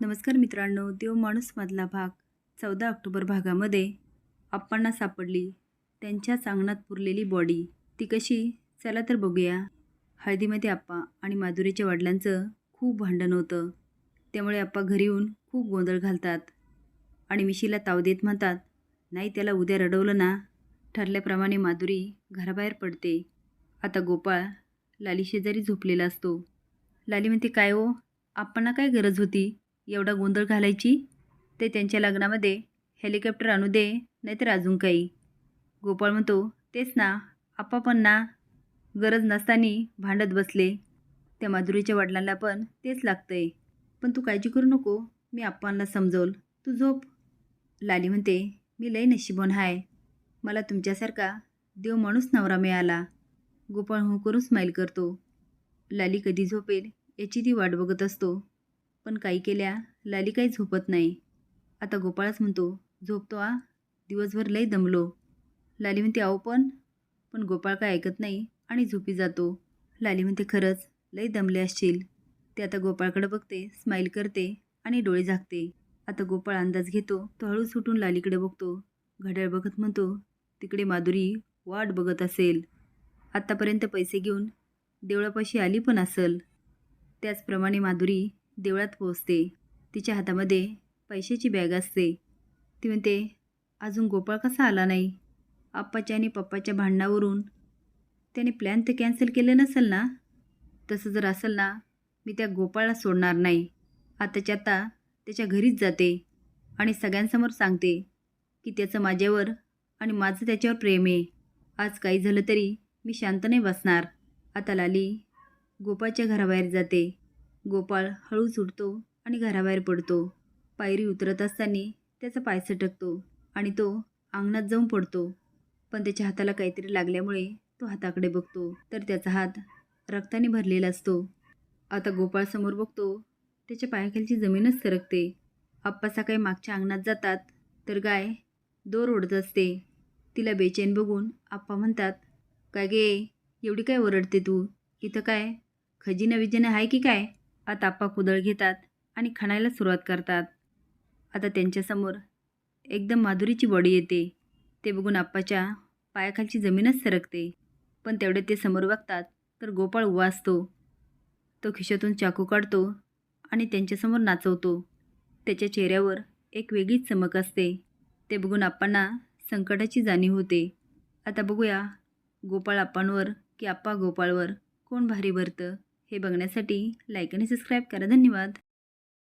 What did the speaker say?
नमस्कार मित्रांनो देव माणूसमधला भाग चौदा ऑक्टोबर भागामध्ये आप्पांना सापडली. त्यांच्याच अंगणात पुरलेली बॉडी ती कशी? चला तर बघूया. हळदीमध्ये आप्पा आणि माधुरीच्या वडिलांचं खूप भांडण होतं. त्यामुळे आप्पा घरी येऊन खूप गोंधळ घालतात आणि मिशीला ताव देत म्हणतात नाही त्याला उद्या रडवलं ना. ठरल्याप्रमाणे माधुरी घराबाहेर पडते. आता गोपाळ लाली शेजारी झोपलेला असतो. लाली म्हणते काय हो? आप्पांना काय गरज होती? एवढा गोंधळ घालायची? ते त्यांच्या लग्नामध्ये हेलिकॉप्टर आणू दे नाहीतर अजून काही. गोपाळ म्हणतो तेच ना आप्पा पण ना. गरज नसताना भांडत बसले. त्या माधुरीच्या वडिलांना पण तेच लागतं आहे पण तू काळजी करू नको मी आप्पांना समजवल. तू झोप. लाली म्हणते मी लय नशिबोन हाय. मला तुमच्यासारखा देव माणूस नवरा मिळाला. गोपाळ हो करून स्माईल करतो. लाली कधी झोपेल याची ती वाट बघत असतो. पण काही केल्या लाली काही झोपत नाही. आता गोपाळच म्हणतो झोपतो आ. दिवसभर लई दमलो. लाली म्हणते आहो पण. पण गोपाळ काय ऐकत नाही आणि झोपी जातो. लाली म्हणते खरंच लई दमले असशील. ते आता गोपाळकडे बघते स्माईल करते आणि डोळे झाकते. आता गोपाळ अंदाज घेतो तो हळू सुटून लालीकडे बघतो. घड्याळ बघत म्हणतो तिकडे माधुरी वाट बघत असेल. आत्तापर्यंत पैसे घेऊन देवळापाशी आली पण असेल. त्याचप्रमाणे माधुरी देवळात पोहोचते. तिच्या हातामध्ये पैशाची बॅग असते. ती म्हणते अजून गोपाळ कसा आला नाही? आप्पाच्या आणि पप्पाच्या भांडणावरून त्याने प्लॅन तर कॅन्सल केलं नसेल ना? तसं जर असेल ना मी त्या गोपाळला सोडणार नाही. आताच्या आता त्याच्या घरीच जाते आणि सगळ्यांसमोर सांगते की त्याचं माझ्यावर आणि माझं त्याच्यावर प्रेम आहे. आज काही झालं तरी मी शांत नाही बसणार. आता लाली गोपाळच्या घराबाहेर जाते. गोपाळ हळूच उठतो आणि घराबाहेर पडतो. पायरी उतरत असताना त्याचा पाय सटकतो आणि तो अंगणात जाऊन पडतो. पण त्याच्या हाताला काहीतरी लागल्यामुळे तो हाताकडे बघतो. तर त्याचा हात रक्ताने भरलेला असतो. आता गोपाळ समोर बघतो त्याच्या पायाखालची जमीनच सरकते. आप्पा सकाळी मागच्या अंगणात जातात तर गाय दोर ओढत असते. तिला बेचैन बघून आप्पा म्हणतात काय गे एवढी काय ओरडते तू? इथं काय? खजिना विजिना आहे की काय? आता आप्पा कुदळ घेतात आणि खणायला सुरुवात करतात. आता त्यांच्यासमोर एकदम माधुरीची बॉडी येते. ते बघून आप्पाच्या पायाखालची जमीनच सरकते. पण तेवढे ते समोर बघतात तर गोपाळ उभा असतो. तो खिशातून चाकू काढतो आणि त्यांच्यासमोर नाचवतो. त्याच्या चेहऱ्यावर एक वेगळीच चमक असते. ते बघून आप्पांना संकटाची जाणीव होते. आता बघूया गोपाळ आप्पांवर की आप्पा गोपाळवर कोण भारी भरतं? हे बघण्यासाठी लाईक आणि सबस्क्राईब करा. धन्यवाद.